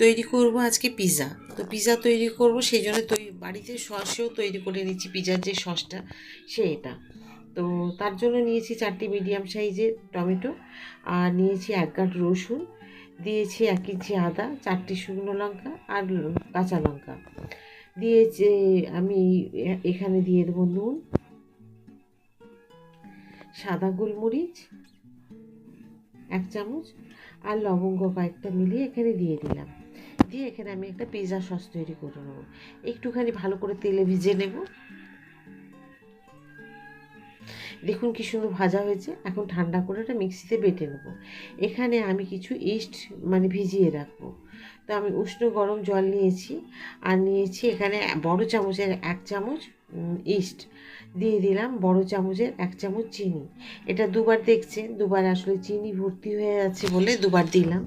তৈরি করব আজকে পিৎজা তো পিৎজা তৈরি করব সেই জন্য বাড়িতে সসেও তৈরি করে নিচ্ছি পিৎজার যে সসটা, সে এটা। তো তার জন্য নিয়েছি চারটি মিডিয়াম সাইজের টমেটো, আর নিয়েছি এক গাঁট রসুন, দিয়েছি এক ইঞ্চি আদা, চারটি শুকনো লঙ্কা, আর কাঁচা লঙ্কা। দিয়েছি, আমি এখানে দিয়ে দেবো নুন, সাদা গোলমরিচ, এক চামচ, আর লবঙ্গ কয়েকটা মিলিয়ে এখানে দিয়ে দিলাম। দিয়ে এখানে আমি একটা পিৎজা সস তৈরি করে নেব। একটুখানি ভালো করে তেলে ভিজে নেব। দেখুন কি সুন্দর ভাজা হয়েছে। এখন ঠান্ডা করে এটা মিক্সিতে বেটে নেব। এখানে আমি কিছু ইস্ট মানে ভিজিয়ে রাখব। তো আমি উষ্ণ গরম জল নিয়েছি। আর নিয়েছি এখানে বড় চামচের এক চামচ ইস্ট দিয়ে দিলাম বড় চামচের এক চামচ চিনি। এটা দুবার দেখছেন দুবার আসলে চিনি ভর্তি হয়ে আছে বলে দুবার দিলাম।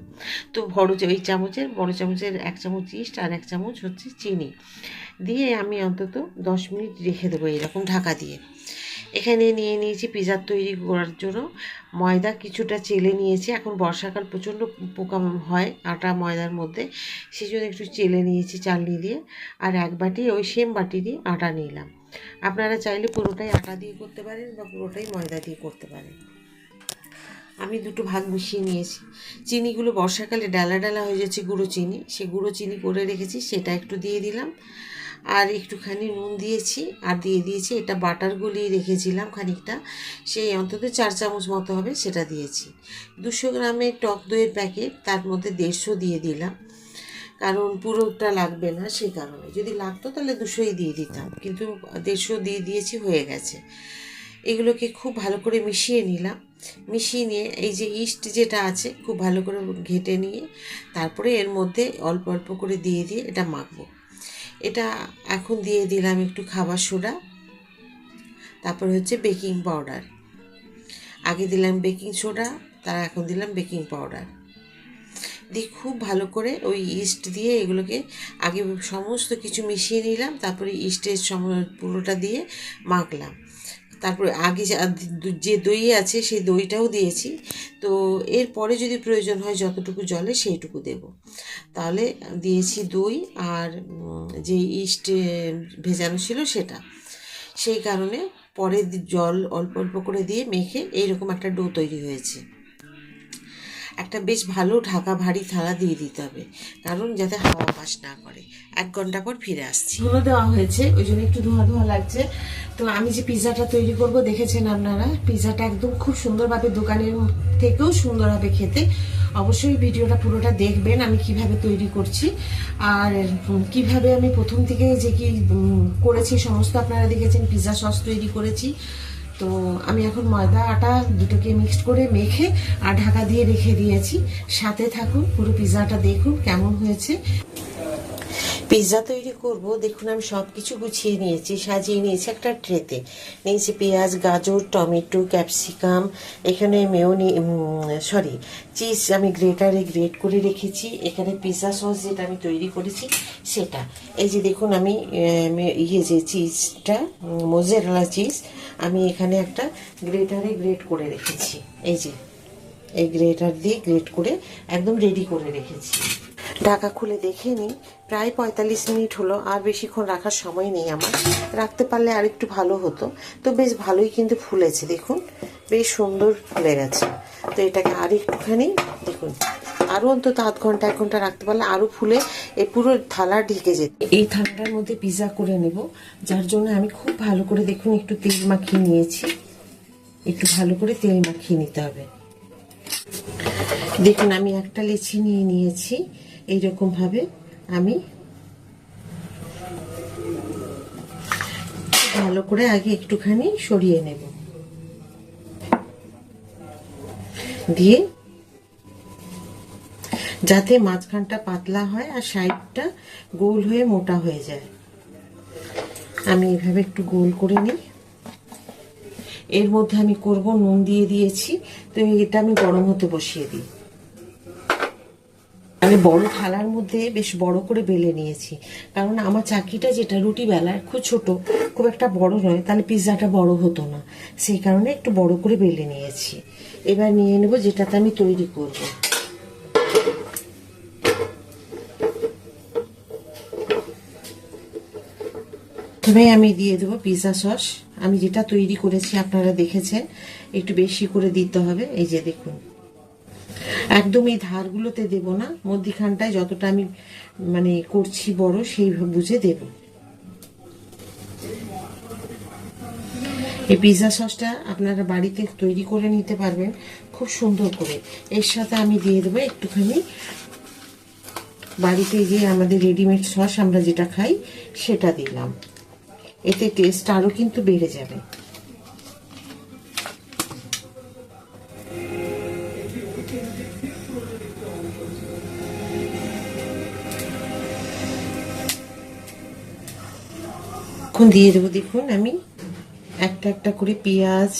তো বড় ওই চামচের, বড় চামচের এক চামচ ইস্ট আর এক চামচ হচ্ছে চিনি। দিয়ে আমি অন্তত দশ মিনিট রেখে দেবো এরকম ঢাকা দিয়ে। এখানে নিয়ে নিয়েছি পিৎজা তৈরি করার জন্য। ময়দা কিছুটা চেলে নিয়েছি। এখন বর্ষাকাল প্রচণ্ড পোকা হয় আটা ময়দার মধ্যে। সেই জন্য একটু চেলে নিয়েছি চালনি দিয়ে। আর এক বাটি ওই সেম বাটি দিয়ে আটা নিলাম। আপনারা চাইলে পুরোটাই আটা দিয়ে করতে পারেন বা পুরোটাই ময়দা দিয়ে করতে পারেন। আমি দুটো ভাগ মিশিয়ে নিয়েছি। চিনিগুলো বর্ষাকালে ডালা ডালা হয়ে যাচ্ছে গুঁড়ো চিনি। সে গুঁড়ো চিনি করে রেখেছি, সেটা একটু দিয়ে দিলাম। আর একটুখানি নুন দিয়েছি আর দিয়ে দিয়েছি, এটা বাটার গলিয়ে রেখেছিলাম খানিকটা। সেই অন্তত চার চামচ মতো হবে সেটা দিয়েছি। দুশো গ্রামের টক দইয়ের প্যাকেট, তার মধ্যে দেড়শো দিয়ে দিলাম। কারণ পুরোটা লাগবে না সেই কারণে। যদি লাগতো তাহলে দুশোই দিয়ে দিতাম, কিন্তু দেড়শো দিয়ে দিয়েছি, হয়ে গেছে। এগুলোকে খুব ভালো করে মিশিয়ে নিলাম। মিশিয়ে নিয়ে এই যে ইস্ট যেটা আছে, খুব ভালো করে ঘেটে নিয়ে তারপরে এর মধ্যে অল্প অল্প করে দিয়ে দিয়ে এটা মাখবো। এটা এখন দিয়ে দিলাম একটু খাবার সোডা, তারপর হচ্ছে বেকিং পাউডার। আগে দিলাম বেকিং সোডা, তার এখন দিলাম বেকিং পাউডার। দিয়ে খুব ভালো করে ওই ইস্ট দিয়ে এগুলোকে আগে সমস্ত কিছু মিশিয়ে নিলাম, তারপরে ইস্টের সম, পুরোটা দিয়ে মাখলাম। তারপরে আগে যে দই আছে সেই দইটাও দিয়েছি। তো এরপরে যদি প্রয়োজন হয় যতটুকু জলে সেইটুকু দেব। তাহলে দিয়েছি দই আর যে ইস্ট ভেজানো ছিল সেটা। সেই কারণে পরে জল অল্প অল্প করে দিয়ে মেখে এইরকম একটা ডো তৈরি হয়েছে। একটা বেশ ভালো ঢাকা ভারী থালা দিয়ে দিতে হবে। কারণ যাতে হাওয়া পাস না করে। এক ঘণ্টা পর ফিরে আসছি। ধুলো দেওয়া হয়েছে, ওই জন্য একটু ধোয়া ধোয়া লাগছে। তো আমি যে পিৎজাটা তৈরি করব, দেখেছেন আপনারা? পিৎজাটা একদম খুব সুন্দরভাবে দোকানের থেকেও সুন্দর হবে খেতে। অবশ্যই ভিডিওটা পুরোটা দেখবেন, আমি কীভাবে তৈরি করছি। আর কীভাবে আমি প্রথম থেকে যে কি করেছি, সমস্ত আপনারা দেখেছেন পিৎজা সস তৈরি করেছি। তো আমি এখন ময়দা, আটা দুটোকে মিক্সড করে মেখে আর ঢাকা দিয়ে রেখে দিয়েছি। সাথে থাকুন, পুরো পিৎজাটা দেখুন কেমন হয়েছে। পিৎজা তৈরি করব, দেখুন আমি সব কিছু গুছিয়ে নিয়েছি, সাজিয়ে নিয়েছি একটা ট্রেতে। নিয়েছি পেঁয়াজ, গাজর, টমেটো, ক্যাপসিকাম, এখানে মেয়নি সরি, চিজ আমি গ্রেটারে গ্রেট করে রেখেছি, এখানে পিৎজা সস যেটা আমি তৈরি করেছি সেটা। এই যে দেখুন আমি ইয়ে যে চিজটা মোজেরালা চিজ আমি এখানে একটা গ্রেটারে গ্রেট করে রেখেছি। এই যে, এই গ্রেটার দিয়ে গ্রেট করে একদম রেডি করে রেখেছি। ঢাকা খুলে দেখে নিই প্রায় পঁয়তাল্লিশ মিনিট হলো, আর বেশিক্ষণ রাখার সময় নেই আমার। রাখতে পারলে আর একটু ভালো হতো। তো বেশ ভালোই কিন্তু ফুলেছে, দেখুন। বেশ সুন্দর ফুলে গেছে। তো এটাকে আর একটুখানি, দেখুন আরও অন্তত আধ ঘণ্টা, এক ঘণ্টা রাখতে পারলে আরও ফুলে এই পুরো থালা ঢেকে যেত। এই থালাটার মধ্যে পিৎজা করে নেব, যার জন্য আমি খুব ভালো করে দেখুন একটু তেল মাখিয়ে নিয়েছি। একটু ভালো করে তেল মাখিয়ে নিতে হবে। দেখুন, আমি একটা লেচি নিয়ে নিয়েছি। এইরকম ভাবে আমি ভালো করে আগে একটুখানি সরিয়ে নেব। দিয়ে যাতে মাঝখানটা পাতলা হয় আর সাইডটা গোল হয়ে মোটা হয়ে যায়। আমি এভাবে একটু গোল করে নিই। এর মধ্যে আমি করব নুন দিয়ে দিয়েছি। তো এটা আমি গরম হতে বসিয়ে দিই। আমি বড় থালার মধ্যে বেশ বড় করে বেলে নিয়েছি। কারণ আমার চাকিটা যেটা, রুটি বেলার, খুব ছোট, খুব একটা বড় নয়, তাহলে পিৎজাটা বড় হতো না। সেই কারণে একটু বড় করে বেলে নিয়েছি। এবার নিয়ে নেব যেটাতে আমি তৈরি করব। প্রথমে আমি দিয়ে দেবো পিৎজা সস আমি যেটা তৈরি করেছি, আপনারা দেখেছেন, একটু বেশি করে দিতে হবে। এই যে দেখুন, একদম এই ধারগুলোতে দেব না। মধ্যিখানটায় যতটা আমি মানে করছি বড়, সেই বুঝে দেব। এই পিৎজা সসটা আপনারা বাড়িতে তৈরি করে নিতে পারবেন, খুব সুন্দর করে। এর সাথে আমি দিয়ে দেবো একটুখানি, বাড়িতে যে আমাদের রেডিমেড সস আমরা যেটা খাই, সেটা দিলাম। এতে টেস্ট আরও কিন্তু বেড়ে যাবে। এখন দিয়ে দেবো দেখুন আমি একটা একটা করে পেঁয়াজ,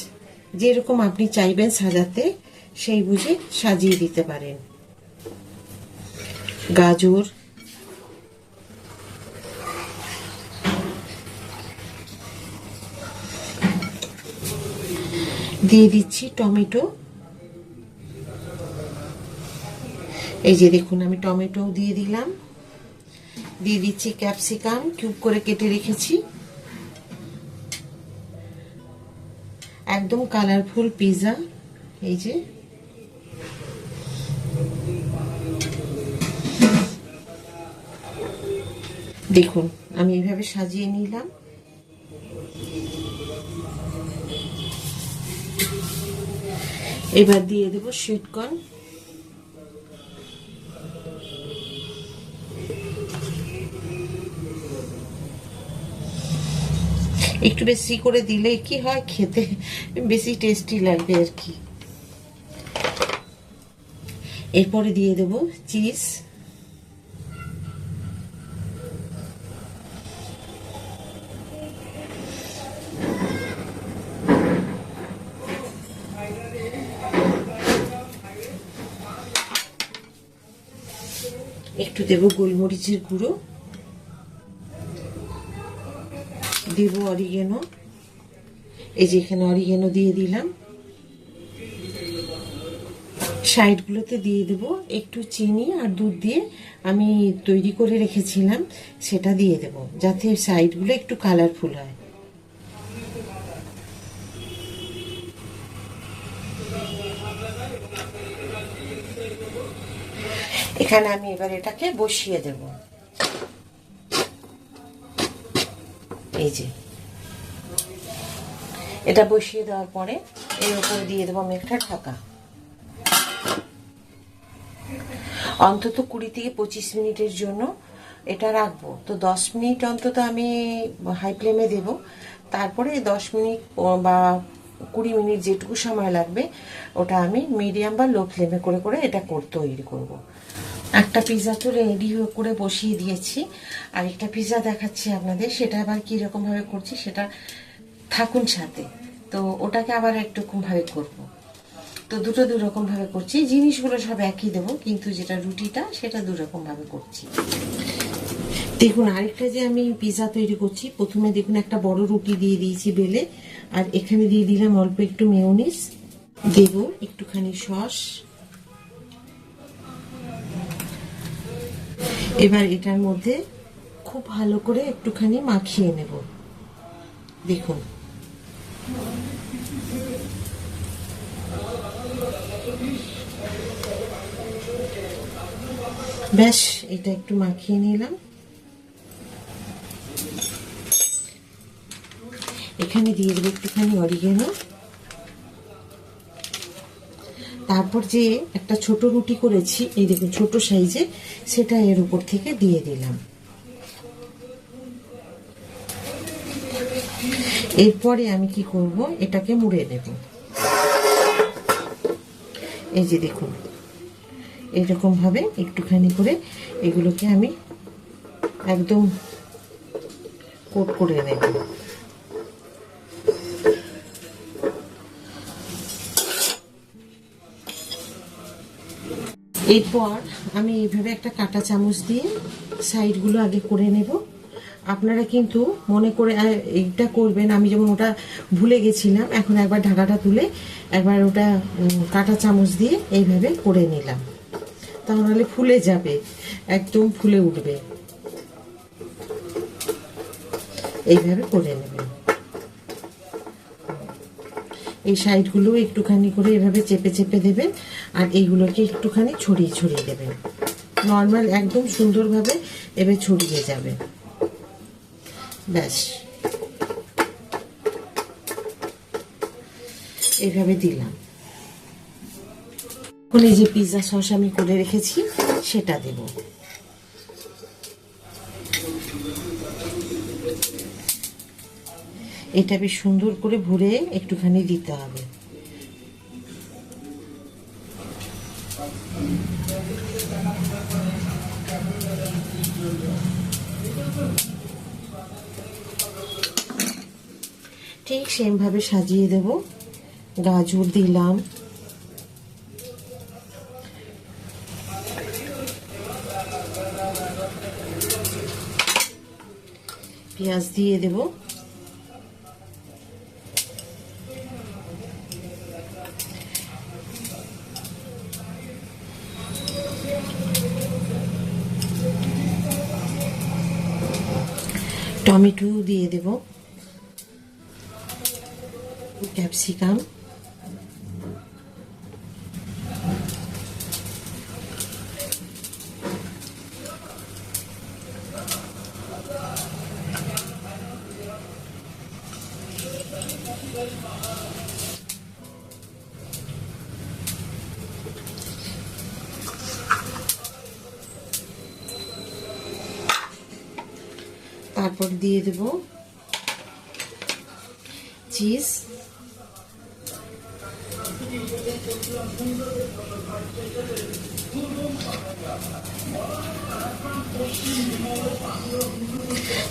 যেরকম আপনি চাইবেন সাজাতে, সেই বুঝে সাজিয়ে দিতে পারেন। গাজর দিয়ে দিচ্ছি টমেটো। এই যে দেখুন, আমি টমেটো দিয়ে দিলাম। দিয়ে দিচ্ছি ক্যাপসিকাম, কিউব করে কেটে রেখেছি। একদম কালারফুল পিৎজা এই যে। দেখুন, আমি এইভাবে সাজিয়ে নিলাম। এবার দিয়ে দেব সুইটকর্ন একটু বেশি করে দিলে কি হয়? খেতে বেশি টেস্টি লাগবে আর কি। এরপরে দিয়ে দেব চিজ একটু দেব গোলমরিচের গুঁড়ো। দেব অরিগেনো। এই যে এখানে অরিগেনো দিয়ে দিলাম। সাইডগুলোতে দিয়ে দেব একটু চিনি আর দুধ দিয়ে আমি তৈরি করে রেখেছিলাম, সেটা দিয়ে দেব, যাতে সাইডগুলো একটু কালারফুল হয়। এখানে আমি এবার এটাকে বসিয়ে দেব। এই যে। এটা বসিয়ে দেওয়ার পরে এর উপরে দিয়ে দেবো আমি একটা ঢাকা। অন্তত কুড়ি থেকে পঁচিশ মিনিটের জন্য এটা রাখব। তো দশ মিনিট অন্তত আমি হাই ফ্লেমে দেব। তারপরে দশ মিনিট বা কুড়ি মিনিট যেটুকু সময় লাগবে, ওটা আমি মিডিয়াম বা লো ফ্লেমে করে করে এটা করে তৈরি করব। একটা পিৎজা তো রেডি করে বসিয়ে দিয়েছি। আর একটা পিৎজা দেখাচ্ছি আপনাদের, সেটা আবার কীরকমভাবে করছি সেটা থাকুন সাথে। তো ওটাকে আবার একটুকুমভাবে করব। তো দুটো দু রকম ভাবে করছি, জিনিসগুলো সব একই দেবো, কিন্তু যেটা রুটিটা সেটা দু রকম ভাবে করছি। দেখুন, আরেকটা যে আমি পিৎজা তৈরি করছি, প্রথমে দেখুন একটা বড় রুটি দিয়ে দিয়েছি বেলে, আর এখানে দিয়ে দিলাম অল্প একটু মেয়নিস দেব একটুখানি সস এবার এটার মধ্যে খুব ভালো করে একটুখানি মাখিয়ে নেব। দেখুন। ব্যাস, এটা একটু মাখিয়ে নিলাম। এখানে দিয়ে দেবো একটুখানি অরিগেনো। তারপর যে একটা ছোট রুটি করেছি, এই দেখুন ছোট সাইজে, সেটা এর উপর থেকে দিয়ে দিলাম। এরপরে আমি কি করব? এটাকে মুড়ে নেব। এই যে দেখুন এরকম ভাবে একটুখানি করে এগুলোকে আমি একদম কোট করে নেব। এরপর আমি এইভাবে একটা কাটা চামচ দিয়ে সাইডগুলো আগে করে নেব। আপনারা কিন্তু মনে করে এইটা করবেন। আমি যেমন ওটা ভুলে গেছিলাম, এখন একবার ঢাকাটা তুলে একবার ওটা কাটা চামচ দিয়ে এইভাবে করে নিলাম। তাহলে ফুলে যাবে, একদম ফুলে উঠবে। এইভাবে করে নেবেন। এই সাইডগুলো একটুখানি করে এভাবে চেপে চেপে দেবেন আর এইগুলোকে একটুখানি ছড়িয়ে ছড়িয়ে দেবেন। নর্মাল একদম সুন্দরভাবে এবার ছড়িয়ে যাবে। ব্যাস। এইভাবে দিলাম। এখন এই যে পিৎজা সস আমি করে রেখেছি, সেটা দেব। এটা বেশ সুন্দর করে ভরে একটুখানি দিতে হবে। ঠিক সেমভাবে সাজিয়ে দেব। গাজর দিলাম। পেঁয়াজ দিয়ে দেব। টমেটো দিয়ে দেব। ক্যাপসিকাম। তারপর দিয়ে দেব চিজ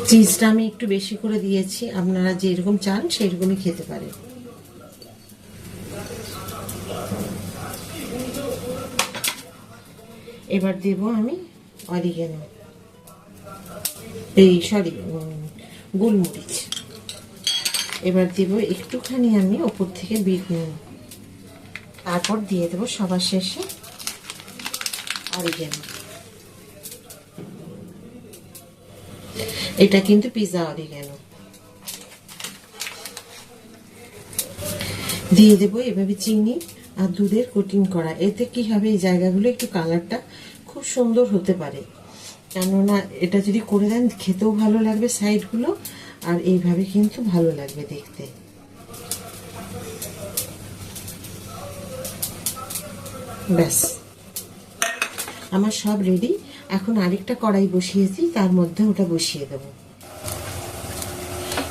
চিজটা আমি একটু বেশি করে দিয়েছি। আপনারা যেরকম চান সেরকমই খেতে পারেন। এবার দেব আমি অরিগেনো। এই সরি গোলমরিচ। এবার দেব একটুখানি আমি ওপর থেকে বিট তারপর দিয়ে দেবো সবার শেষে অরিগেনো এটা কিন্তু পিৎজা অরিগেনো দিয়ে দেবো এভাবে চিনি আর দুধের কোটিং করা। এতে কি হবে? এই জায়গাগুলো একটু কালারটা খুব সুন্দর হতে পারে। কেননা এটা যদি করে দেন, খেতেও ভালো লাগবে সাইডগুলো, আর এইভাবে কিন্তু ভালো লাগবে দেখতে। ব্যাস। আমার সব রেডি এখন আরেকটা কড়াই বসিয়েছি, তার মধ্যে ওটা বসিয়ে দেব।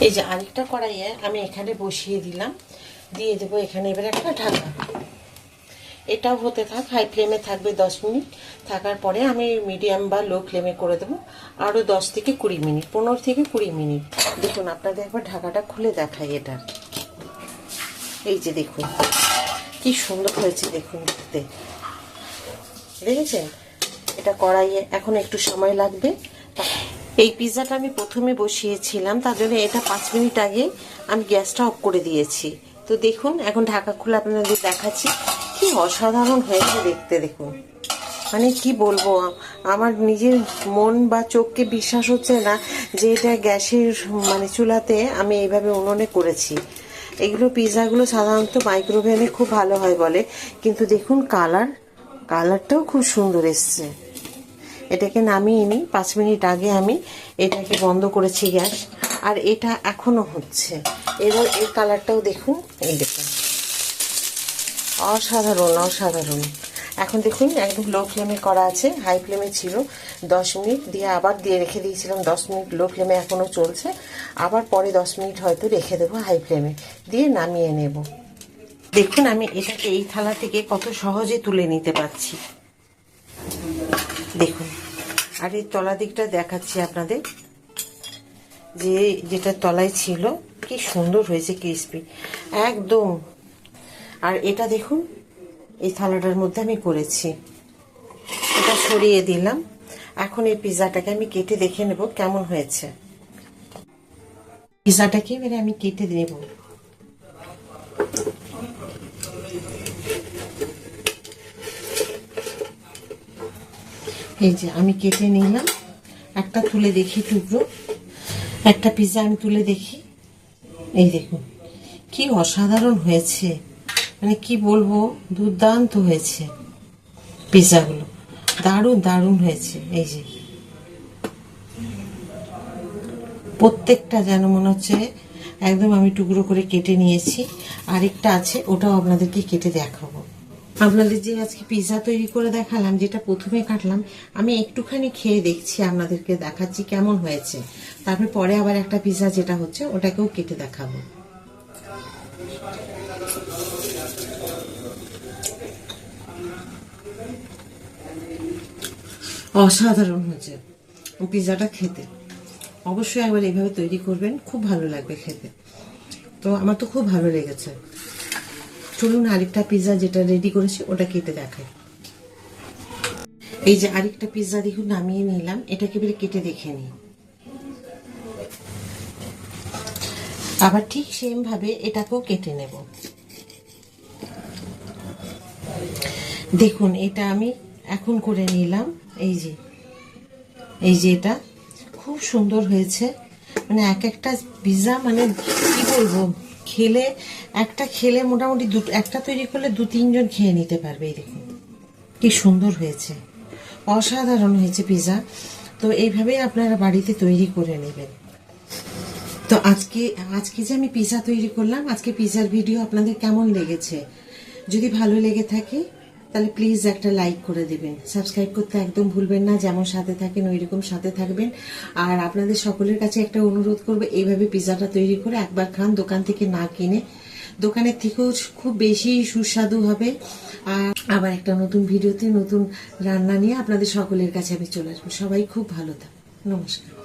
এই যে আরেকটা কড়াইয়ে আমি এখানে বসিয়ে দিলাম। দিয়ে দেবো এখানে এবার একটা ঢাকা। এটাও হতে থাক হাই ফ্লেমে থাকবে দশ মিনিট। থাকার পরে আমি মিডিয়াম বা লো ফ্লেমে করে দেবো। আরও দশ থেকে কুড়ি মিনিট, পনেরো থেকে কুড়ি মিনিট। দেখুন, আপনাদের একবার ঢাকাটা খুলে দেখাই এটার এই যে দেখুন, কি সুন্দর হয়েছে দেখুন দেখতে। দেখেছেন? এটা কড়াইয়ে এখন একটু সময় লাগবে। এই পিৎজাটা আমি প্রথমে বসিয়েছিলাম, তার জন্য এটা পাঁচ মিনিট আগে আমি গ্যাসটা অফ করে দিয়েছি। তো দেখুন, এখন ঢাকা খুলে আপনাদের দেখাচ্ছি। কি অসাধারণ হয়েছে দেখতে দেখুন। মানে কি বলব, আমার নিজের মন বা চোখকে বিশ্বাস হচ্ছে না যে এটা গ্যাসের মানে চুলাতে আমি এইভাবে উনুনে করেছি। এগুলো পিৎজাগুলো সাধারণত মাইক্রোওভেনে খুব ভালো হয় বলে। কিন্তু দেখুন কালার কালারটাও খুব সুন্দর এসছে। এটাকে নামিয়ে নিই, পাঁচ মিনিট আগে আমি এটাকে বন্ধ করেছি গ্যাস। আর এটা এখনও হচ্ছে। এবার এর কালারটাও দেখুন, এই দেখুন। অসাধারণ অসাধারণ। এখন দেখুন, একদম লো ফ্লেমে করা আছে হাই ফ্লেমে ছিল দশ মিনিট। দিয়ে আবার দিয়ে রেখে দিয়েছিলাম দশ মিনিট লো ফ্লেমে এখনও চলছে। আবার পরে দশ মিনিট হয়তো রেখে দেবো হাই ফ্লেমে দিয়ে নামিয়ে নেব। দেখুন, আমি এটাকে এই থালা থেকে কত সহজে তুলে নিতে পারছি। দেখুন, আর এই তলা দিকটা দেখাচ্ছি আপনাদের। যে, যেটা তলায় ছিল, কি সুন্দর হয়েছে ক্রিসপি একদম আর এটা দেখুন, এই থালাটার মধ্যে আমি করেছি। এটা সরিয়ে দিলাম। এখন এই পিৎজাটাকে আমি কেটে দেখে নেব কেমন হয়েছে। পিৎজাটাকে এবারে আমি কেটে নেব। এই যে আমি কেটে নিলাম। একটা তুলে দেখি টুকরো। একটা পিৎজা আমি তুলে দেখি। এই দেখুন, কি অসাধারণ হয়েছে। মানে কি বলব, দুর্দান্ত হয়েছে পিৎজাগুলো দারুণ দারুণ হয়েছে, এই যে। প্রত্যেকটা যেন মনে হচ্ছে একদম আমি টুকরো করে কেটে নিয়েছি। আরেকটা আছে, ওটাও আপনাদেরকে কেটে দেখাবো। আপনাদের যে আজকে পিৎজা তৈরি করে দেখালাম, যেটা প্রথমে কাটলাম, আমি একটুখানি খেয়ে দেখছি, আপনাদেরকে দেখাচ্ছি কেমন হয়েছে। তারপরে পরে আবার একটা পিৎজা যেটা হচ্ছে, ওটাকেও কেটে দেখাবো। অসাধারণ হয়েছে। পিৎজাটা খেতে। অবশ্যই একবার এইভাবে তৈরি করবেন, খুব ভালো লাগবে খেতে। তো আমার তো খুব ভালো লেগেছে। চলুন আরেকটা পিৎজা যেটা রেডি করেছি, ওটা কেটে দেখাই। এই যে আরেকটা পিৎজা দেখুন, নামিয়ে নিলাম। এটাকে এবারে কেটে দেখে নিই। আবার ঠিক সেম ভাবে এটাকেও কেটে নেব। দেখুন, এটা আমি এখন করে নিলাম। এই যে এই যে এটা খুব সুন্দর হয়েছে। মানে এক একটা পিৎজা মানে কি বলব, খেলে, একটা খেলে মোটামুটি দু, একটা তৈরি করলে দু, তিনজন খেয়ে নিতে পারবে এই দেখুন কি সুন্দর হয়েছে। অসাধারণ হয়েছে পিৎজা তো এইভাবেই আপনারা বাড়িতে তৈরি করে নেবেন। তো আজকে আজকে যে আমি পিজা তৈরি করলাম, আজকে পিৎজার ভিডিও আপনাদের কেমন লেগেছে? যদি ভালো লেগে থাকে তাহলে প্লিজ একটা লাইক করে দেবেন। সাবস্ক্রাইব করতে একদম ভুলবেন না, যেমন সাথে থাকেন ওই রকম সাথে থাকবেন। আর আপনাদের সকলের কাছে একটা অনুরোধ করবে, এইভাবে পিৎজাটা তৈরি করে একবার খান, দোকান থেকে না কিনে। দোকানের থেকেও খুব বেশি সুস্বাদু হবে। আর আবার একটা নতুন ভিডিওতে নতুন রান্না নিয়ে আপনাদের সকলের কাছে আমি চলে আসব। সবাই খুব ভালো থাকুন। নমস্কার।